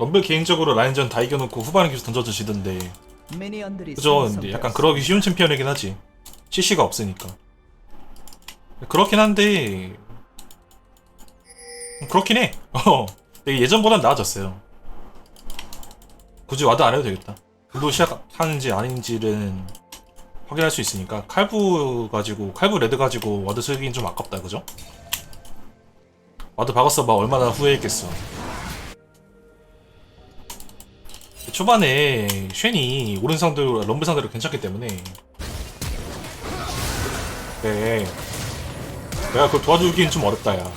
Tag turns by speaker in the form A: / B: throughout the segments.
A: 럼블 개인적으로 라인전 다 이겨놓고 후반에 계속 던져주시던데. 그죠? 근데 약간 그러기 쉬운 챔피언이긴 하지. CC가 없으니까. 그렇긴 한데 그렇긴 해. 어, 예전보단 나아졌어요. 굳이 와드 안 해도 되겠다. 도 시작하는지 아닌지는 확인할 수 있으니까. 칼부 가지고 칼부 레드 가지고 와드 쓰긴 좀 아깝다 그죠? 와드 박았어. 봐 얼마나 후회했겠어 초반에 쉔이 오른 상대로 럼블 상대로 괜찮기 때문에. 네. 내가 그걸 도와주긴 좀 어렵다 야.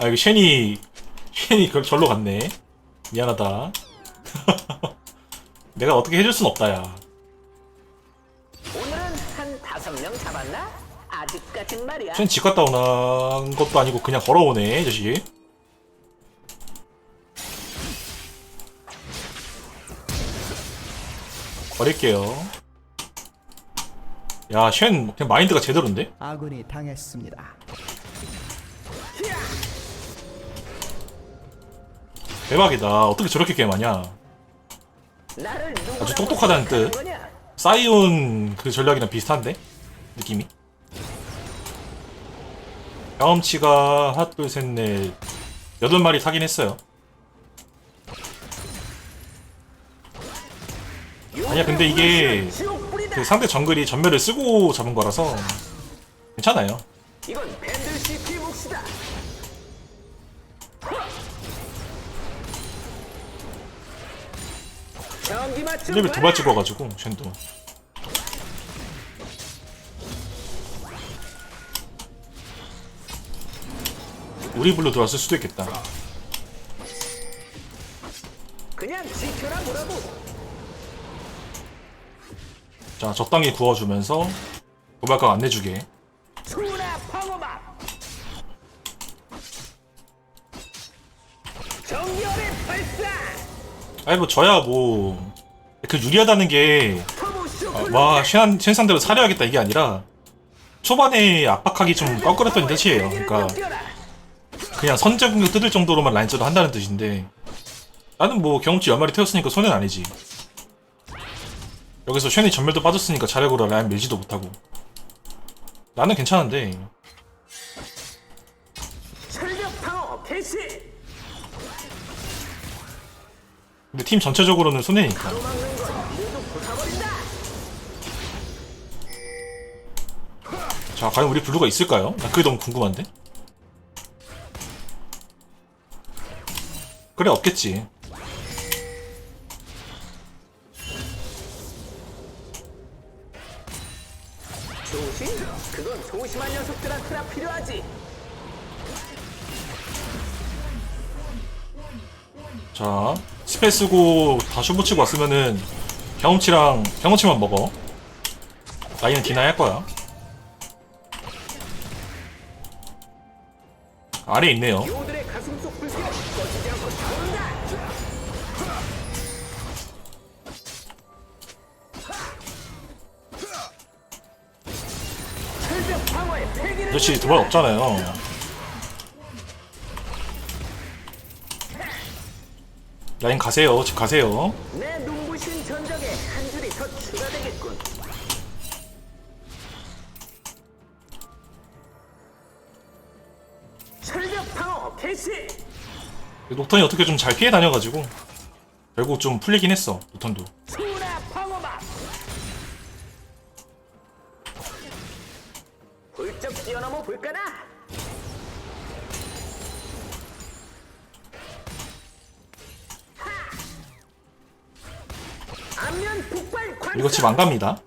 A: 아 이거 쉔이 쉔이 그걸 절로 갔네. 미안하다. 내가 어떻게 해줄 순 없다 야.
B: 오늘은 한 다섯 명 잡았나? 아직까진 말이야.
A: 쉔집 갔다 오는 것도 아니고 그냥 걸어오네 이 자식 버릴게요 야 쉔 그냥 마인드가 제대로인데?
C: 아군이 당했습니다.
A: 대박이다 어떻게 저렇게 게임하냐 아주 똑똑하다는 뜻. 사이온 그 전략이랑 비슷한데? 느낌이 경험치가 하나 둘 셋 넷 여덟 마리 타긴 했어요 아니야, 근데 이게. 그 상대 정글이 전멸을 쓰고 잡은 거라서 괜찮아요
B: 이건. 전기 맞춤.
A: 레벨 두발 찍어가지고 쉔도 우리 블루 들어왔을 수도 있겠다
B: 그냥 지켜라 보라고.
A: 자 적당히 구워주면서 도발각 안 내주게. 아니 뭐 저야 뭐 그 유리하다는 게
B: 터보쇼.
A: 와, 쉔, 쉔 상대로 사려야겠다 이게 아니라 초반에 압박하기 좀 껄끄랬던 뜻이에요. 그러니까 그냥 선제 공격 뜯을 정도로만 라인전을 한다는 뜻인데 나는 뭐 경험치 10마리 태웠으니까 손해는 아니지. 여기서 쉔이 전멸도 빠졌으니까 자력으로 라인 밀지도 못하고 나는 괜찮은데. 근데 팀 전체적으로는 손해니까. 자 과연 우리 블루가 있을까요? 나 그게 너무 궁금한데 그래 없겠지 자 스페 쓰고 다 쇼부 치고 왔으면은 경험치랑 경험치만 먹어. 라인은 디나이 할 거야. 아래 있네요.
B: 가슴 속 불길은 꺼지지 않고 타오른다. 철벽 방어의 폐기를
A: 그렇지 도발 없잖아요 라인 가세요 집 가세요
B: 내 눈부신 전적에 한 줄이 더 추가되겠군. 철벽 방어 개시.
A: 녹턴이 어떻게 좀 잘 피해 다녀가지고 결국 좀 풀리긴 했어 녹턴도 이거 집 안 갑니다.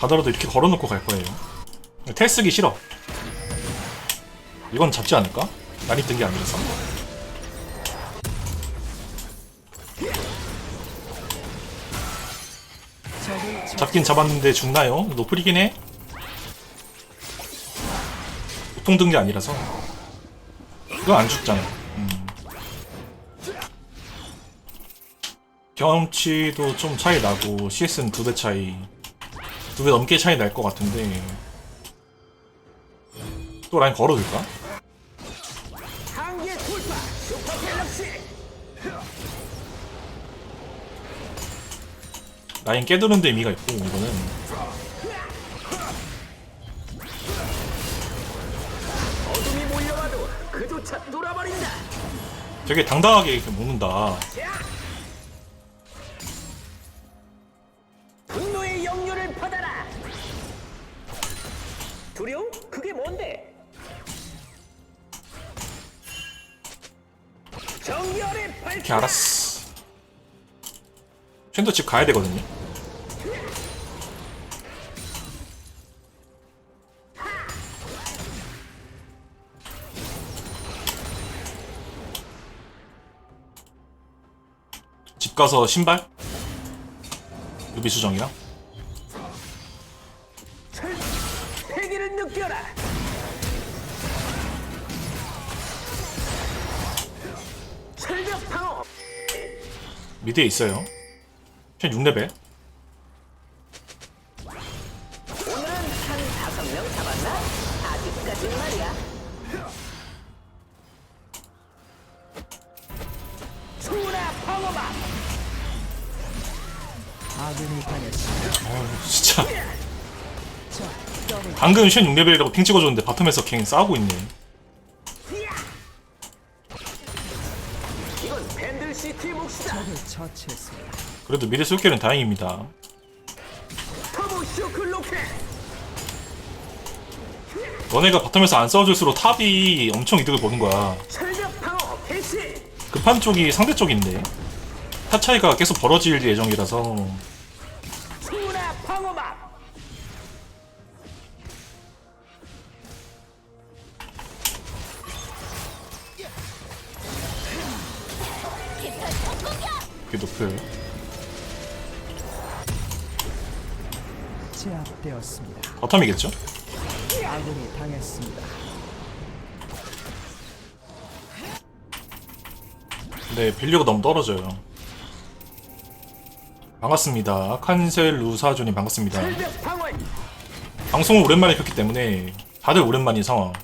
A: 가더라도 이렇게 걸어놓고 갈 거예요. 텔 쓰기 싫어. 이건 잡지 않을까? 날이 뜬 게 아니라서. 잡긴 잡았는데 죽나요? 노플이긴 해. 보통 든 게 아니라서. 이건 안 죽잖아 경험치도 좀 차이 나고 CS는 두 배 차이 두 배 넘게 차이 날 것 같은데. 또 라인 걸어둘까? 라인 깨두는 데 의미가 있고 이거는. 되게 당당하게 이렇게 먹는다 이렇게 알았어. 쉔도 집 가야 되거든요. 집 가서 신발? 루비 수정이랑 미드에 있어요. 쉔 6레벨.
B: 오늘은 한 다섯 명 잡았나? 아직까진 말이야. 수나 방어막.
C: 아군이 당했습니다.
A: 어우 진짜.
C: 더블
A: 방금 쉔 6레벨이라고 핑 찍어줬는데 바텀에서 갱 싸우고 있네 미드 쏠결은 다행입니다. 너네가 바텀에서 안 싸워줄수록 탑이 엄청 이득을 보는 거야. 급한 쪽이 상대 쪽인데. 타 차이가 계속 벌어질 예정이라서. 그게 높을
C: 제압되었습니다.
A: 바텀이겠죠?
C: 아군이 당했습니다.
A: 근데 밸류가 너무 떨어져요 반갑습니다 칸셀 루사존이 반갑습니다 방송을 오랜만에 켰기 때문에 다들 오랜만인 상황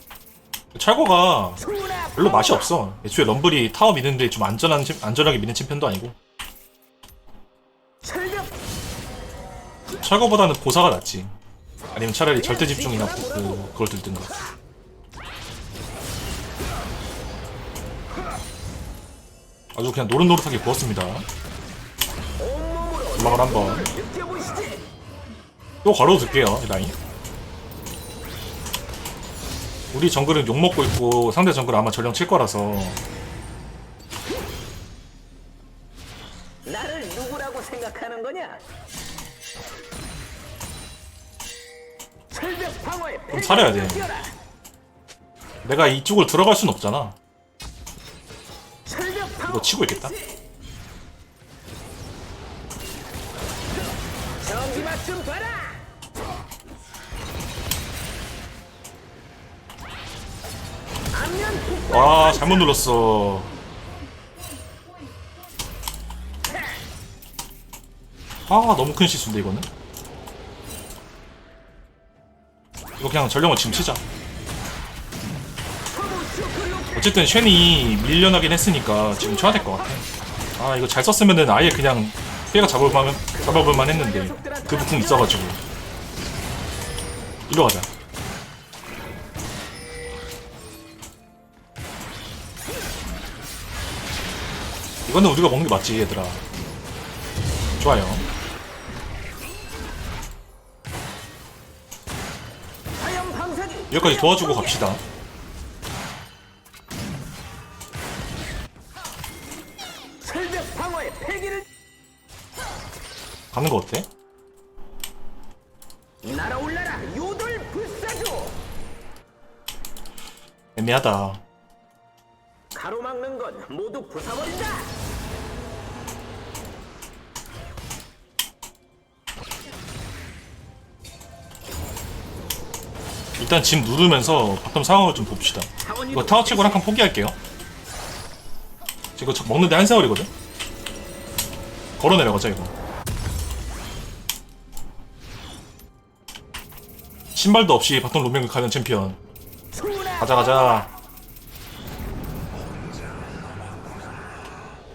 A: 철거가 별로 맛이 없어 애초에 럼블이 타워 미는데 좀 안전한 챔- 안전하게 미는 챔피언도 아니고 철거보다는 보사가 낫지. 아니면 차라리 절대 집중이나 그, 그걸 들든가 아주 그냥 노릇노릇하게
B: 온몸으로
A: 도망을 한번. 또 걸어둘게요 이 라인. 우리 정글은 욕먹고 있고 상대 정글 은 아마 전령 칠 거라서.
B: 나를 누구라고 생각하는 거냐?
A: 살아야 돼. 내가 이쪽을 들어갈 순 없잖아. 이거 치고 있겠다. 와 잘못 눌렀어. 아 너무 큰 실수인데 이거는 이거 그냥 전령을 지금 치자. 어쨌든 쉔이 밀려나긴 했으니까 지금 쳐야 될 것 같아. 아 이거 잘 썼으면은 아예 그냥 피해가 잡을만, 잡아볼만 했는데 그 부품 있어가지고. 일로 가자. 이거는 우리가 먹는 게 맞지 얘들아. 좋아요 여기까지 도와주고 갑시다. 가는 거 어때?
B: 날아올라라 요돌 불사조!
A: 애매하다.
B: 가로막는 건 모두 부숴버린다
A: 일단 집 누르면서 바텀 상황을 좀 봅시다. 이거 타워 치고 한칸 포기할게요. 이거 저- 먹는데 한 세월이거든? 걸어 내려가자 이거. 신발도 없이 바텀 로밍을 가는 챔피언. 가자 가자.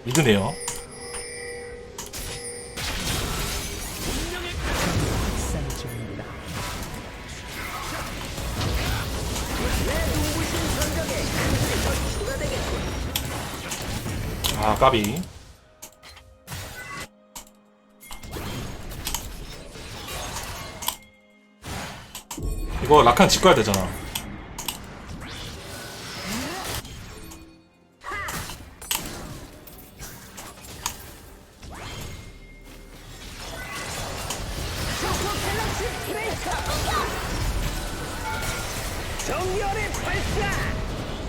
A: 믿으네요. 아 까비. 이거 라칸 집 가야 되잖아.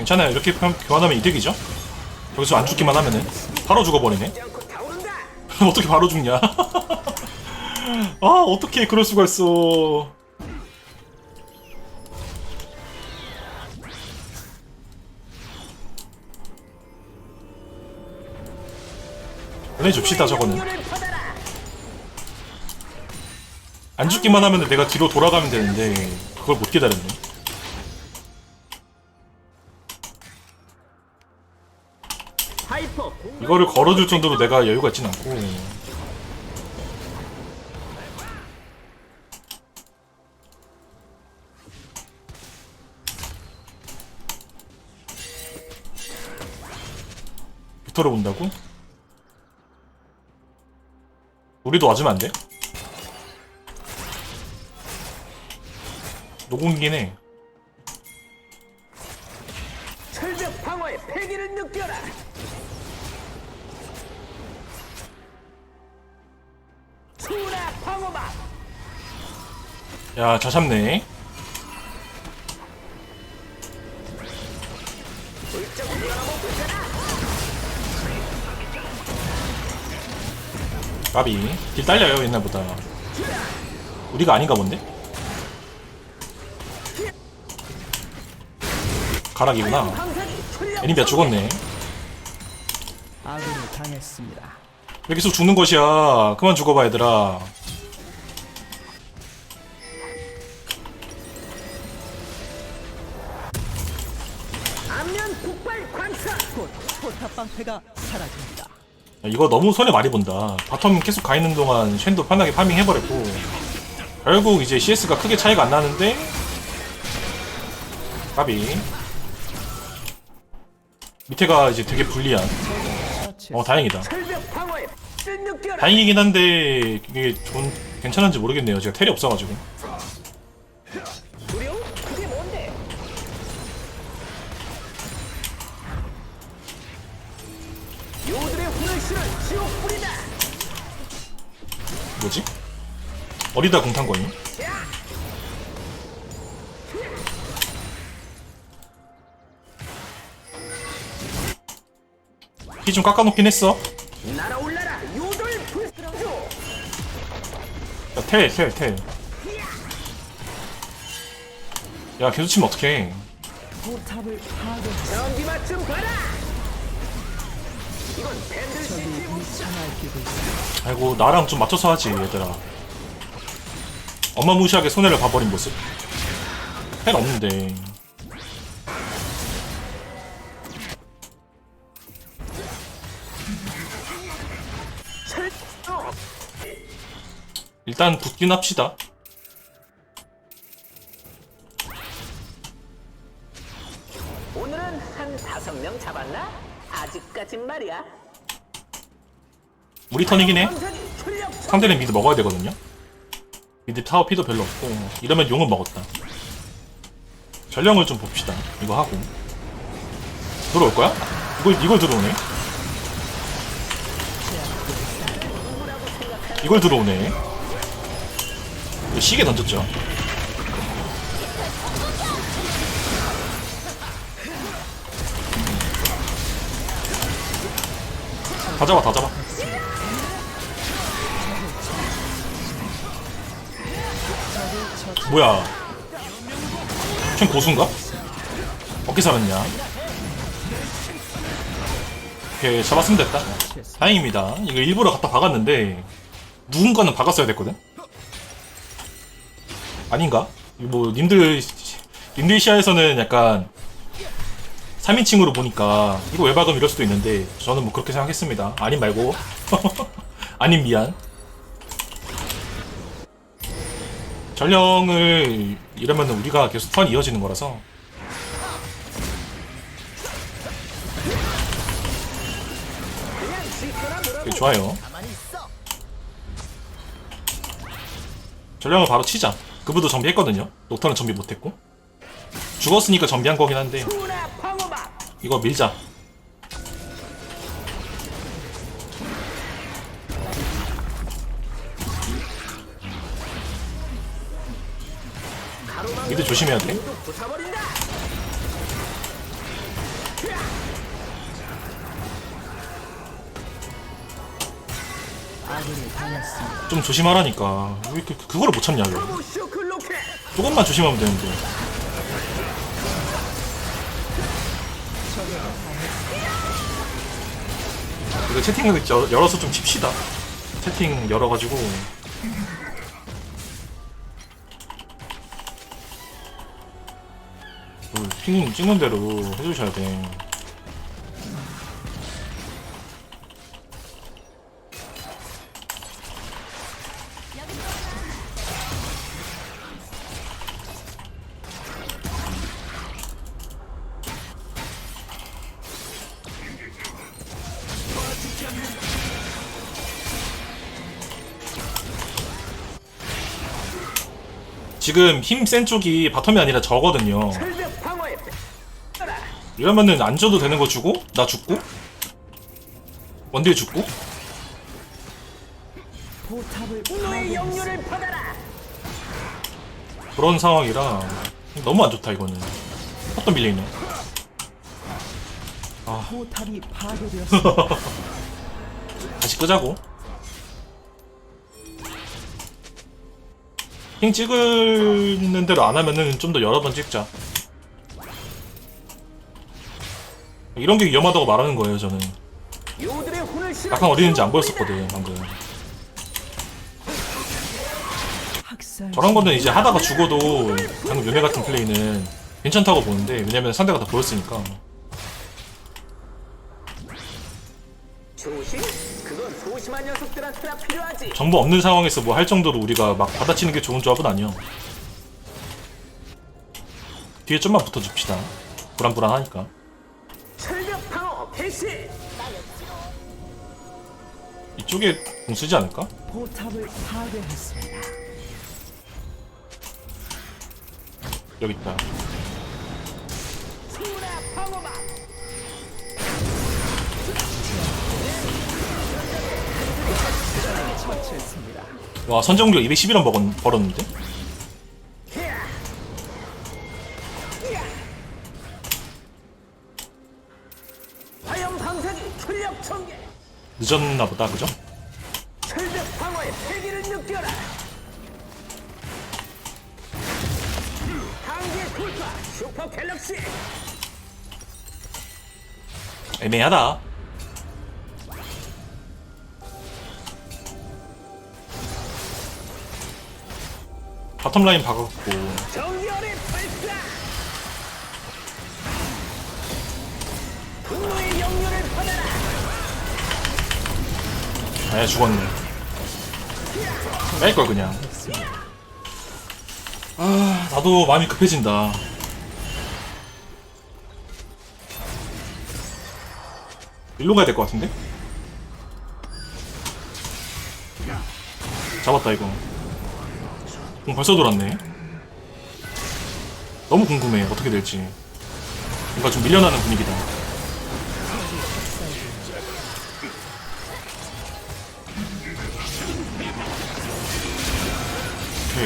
A: 괜찮아요. 이렇게 교- 교환하면 이득이죠. 여기서 안 죽기만 하면은 바로 죽어버리네. 어떻게 바로 죽냐? 아 어떻게 그럴 수가 있어? 보내줍시다 저거는. 안 죽기만 하면 내가 뒤로 돌아가면 되는데 그걸 못 기다렸네. 이거를 걸어줄 정도로 내가 여유가 있진 않고. 빅터를 본다고? 우리도 와주면 안 돼? 노공이긴 야, 잘 잡네. 까비. 딜 딸려요, 옛날보다. 우리가 아닌가 본데? 가락이구나. 애니비아 죽었네.
C: 아군이 당했습니다.
A: 왜 계속 죽는 것이야. 그만 죽어봐, 얘들아. 이거 너무 손해 많이 본다. 바텀 계속 가 있는 동안 쉔도 편하게 파밍 해버렸고 결국 이제 CS가 크게 차이가 안 나는데 까비 밑에가 이제 되게 불리한. 어 다행이다! 다행이긴 한데 이게 좀 괜찮은지 모르겠네요 제가 텔이 없어가지고 어리다 공탄거임 피좀 깎아놓긴 했어
B: 날아올라라! 요들 불사조!
A: 야, 텔, 텔, 텔. 야, 계속 치면 어떡해.
C: 포탑을 파괴.
B: 봐라! 이건 밴들.
A: 아이고, 나랑 좀 맞춰서 하지, 얘들아. 어마무시하게 손해를 봐버린 모습. 텔 없는데. 일단 붙긴 합시다.
B: 오늘은 한 다섯 명 잡았나? 아직까진 말이야.
A: 우리 턴이긴 해. 상대는 미드 먹어야 되거든요. 미드 타워 피도 별로 없고. 이러면 용은 먹었다. 전령을 좀 봅시다. 이거 하고. 들어올 거야? 이걸, 이걸 들어오네. 이걸 들어오네. 이거 시계 던졌죠. 다 잡아, 다 잡아. 뭐야? 총 고수인가? 어떻게 살았냐? 오케이 잡았으면 됐다 다행입니다 이거 일부러 갖다 박았는데 누군가는 박았어야 됐거든? 아닌가? 뭐 님들 님들 시야에서는 약간 3인칭으로 보니까 이거 왜 박음 이럴 수도 있는데 저는 뭐 그렇게 생각했습니다. 아님 말고 아님 미안. 전령을 이러면 우리가 계속 턴 이어지는 거라서 되게. 좋아요. 전령을 바로 치자. 그분도 정비했거든요. 녹턴은 정비 못했고 죽었으니까 정비한 거긴 한데. 이거 밀자. 미드 조심해야 돼. 좀 조심하라니까. 왜 그, 그- 그거를 못 참냐, 왜. 조금만 조심하면 되는데. 채팅을 열- 열어서 좀 칩시다. 채팅 열어가지고. 그핑 찍는 대로 해주셔야 돼. 지금 힘 센 쪽이 바텀이 아니라 저거든요. 이러면은 안 줘도 되는 거 주고? 나 죽고? 원딜 죽고. 그런 상황이라 너무 안 좋다 이거는. 어떤 밀리네?
C: 포탑이 파괴되었습니다.
A: 다시 끄자고. 킹 찍는 대로 안 하면은 좀 더 여러 번 찍자 이런 게 위험하다고 말하는 거예요 저는. 약간 어디 있는지 안 보였었거든 방금. 저런 거는 이제 하다가 죽어도 방금 요네 같은 플레이는 괜찮다고 보는데 왜냐면 상대가 다 보였으니까. 정보 없는 상황에서 뭐 할 정도로 우리가 막 받아치는 게 좋은 조합은 아니야. 뒤에 좀만 붙어줍시다. 불안불안하니까.
B: 철벽 방어 개시.
A: 이쪽에 공 쓰지 않을까?
C: 포탑을 파괴했습니다.
A: 여기 있다.
B: 투나 방어막.
C: 처치했습니다.
A: 와 선제공격 211원 먹었, 벌었는데? 늦었나 보다 그죠?
B: 철벽 방어의 패기를 느껴라. 한계 돌파 슈퍼 갤럭시.
A: 애매하다. 바텀 라인 박았고
B: 정열의 발사. 분노의 영유를 받아라.
A: 아야 죽었네. 뺄걸 그냥. 아 나도 마음이 급해진다. 일로 가야 될 것 같은데? 잡았다 이거. 공 벌써 돌았네. 너무 궁금해 어떻게 될지. 뭔가 좀 밀려나는 분위기다.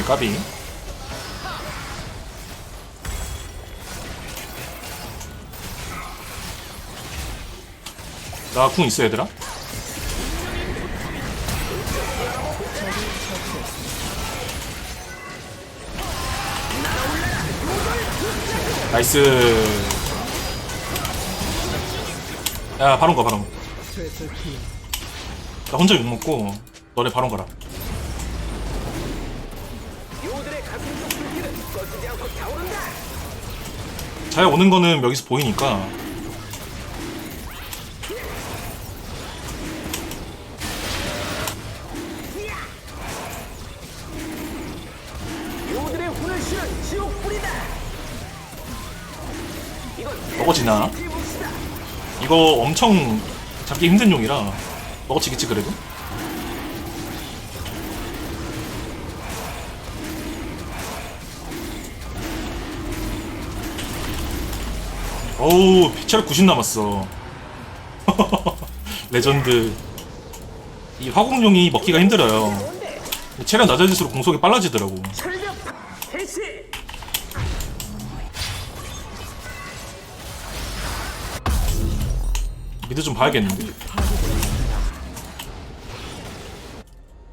A: 까비. 나 궁 있어 얘들아? 나이스 야 바론 가 바론 나 혼자 욕먹고 너네 바론 가라 잘 오는 거는 여기서 보이니까. 저거 지나? 이거 엄청 잡기 힘든 용이라. 먹어치겠지 그래도? 어우 체력 90 남았어 레전드 이 화공룡이 먹기가 힘들어요? 체력 낮아질수록 공속이 빨라지더라고. 미드 좀 봐야겠는데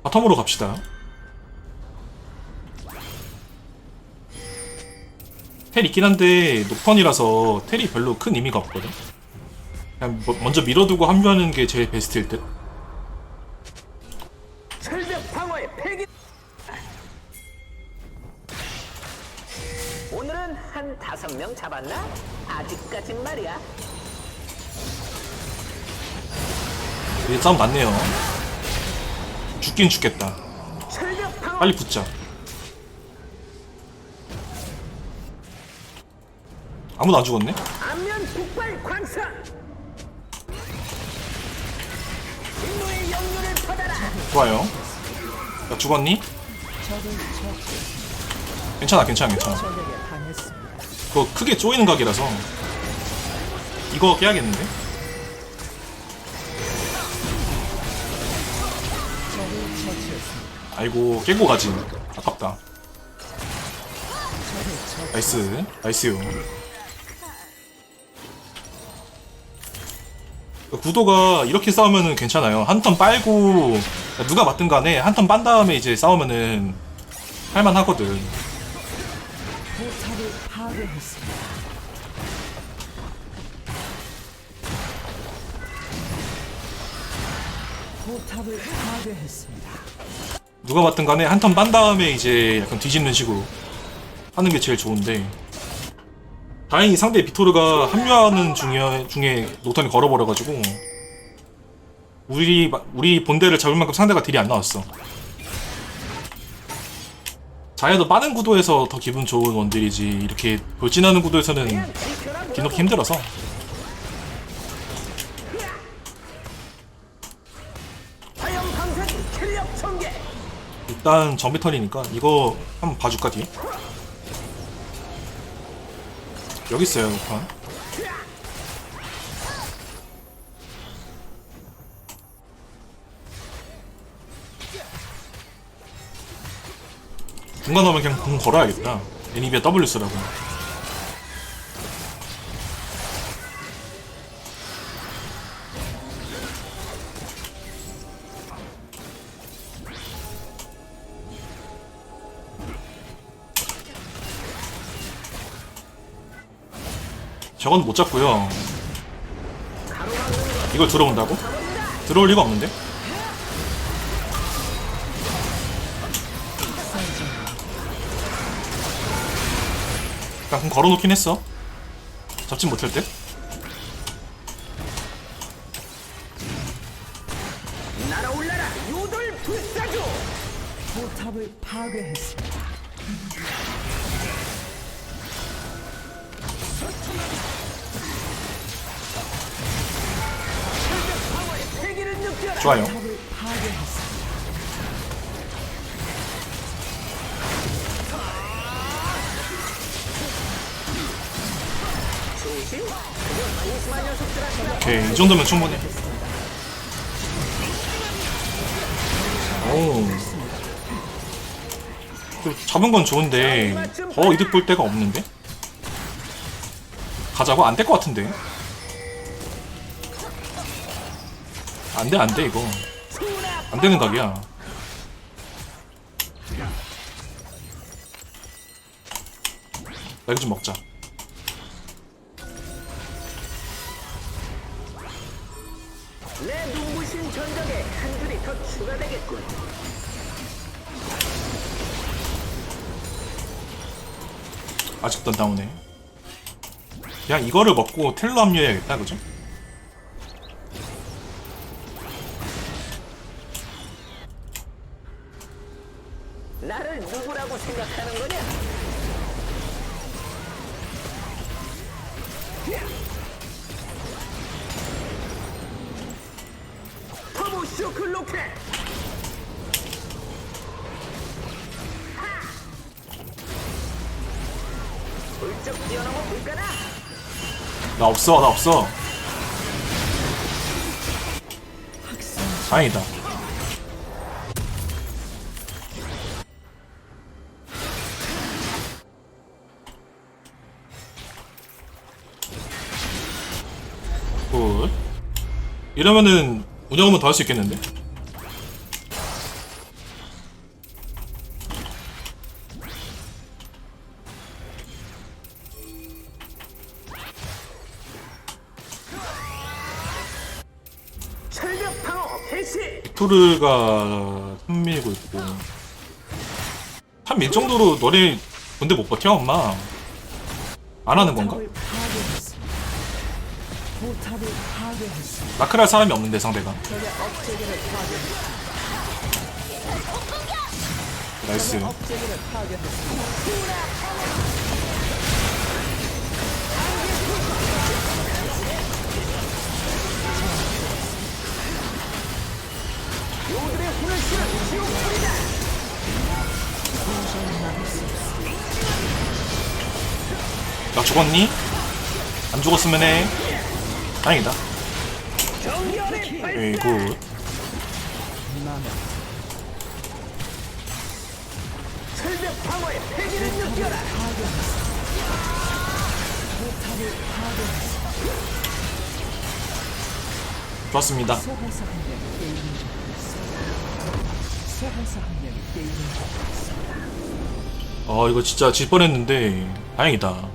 A: 바텀으로 갑시다 텔 있긴 한데 녹턴이라서 텔이 별로 큰 의미가 없거든 그냥 뭐- 먼저 밀어두고 합류하는 게 제일 베스트일 듯
B: 철벽 방어의 폐기. 오늘은 한 다섯 명 잡았나? 아직까진 말이야.
A: 이게 싸움 맞네요 죽긴 죽겠다
B: 철벽 방어.
A: 빨리 붙자 아무도 안 죽었네?
B: 안면 폭발 광선. 진노의 영혼을 받아라.
A: 좋아요 야 죽었니? 괜찮아 괜찮아 괜찮아. 그거 크게 쪼이는 각이라서 이거 깨야겠는데? 아이고 깨고 가지 아깝다. 나이스 나이스요 구도가 이렇게 싸우면은 괜찮아요. 한 턴 빨고 누가 맞든 간에 한 턴 빤 다음에 이제 싸우면은 할만하거든. 누가 맞든 간에 한 턴 빤 다음에 이제 약간 뒤집는 식으로 하는 게 제일 좋은데 다행히 상대 비토르가 합류하는 중에, 중에 노턴이 걸어버려가지고 우리 마- 우리 본대를 잡을 만큼 상대가 딜이 안 나왔어. 자야도 빠른 구도에서 더 기분 좋은 원딜이지. 이렇게 돌진하는 구도에서는 뒤놓기 힘들어서. 일단 정비 턴이니까 이거 한번 봐줄까 뒤에 여기 있어요 녹턴 중간 오면 그냥 공 걸어야겠다. 애니비아 W 쓰라고 저건 못 잡고요 이걸 들어온다고? 들어올 리가 없는데? 공 걸어놓긴 했어 잡진 못할 때?
B: 날아올라라 요돌 불사조.
C: 포탑을 파괴했습니다.
A: 좋아요. 오케이 이 정도면 충분해 오그 잡은 건 좋은데 더 이득 볼 데가 없는데? 가자고? 안 될 것 같은데 안돼 안돼 이거 안 되는 각이야 나 이거 좀 먹자
B: 내 눈부신 전적에 한 줄이 더 추가되겠군.
A: 아직도 안 나오네. 그냥 이거를 먹고 텔로 합류해야겠다, 그죠? 없어 나 없어. 다행이다. 굿. 이러면은 운영은 더 할 수 있겠는데 빅토르가 선밀고 있고 한 밀 정도로 너네 군대 못 버텨 엄마 안 하는 건가? 마크할 사람이 없는데 상대가. 나이스 나 죽었니? 안 죽었으면 해. 다행이다. 에이 굿.
C: 좋았습니다 소환사 한 명이 게임을 하고 있습니다.
A: 어 이거 진짜 질 뻔했는데 다행이다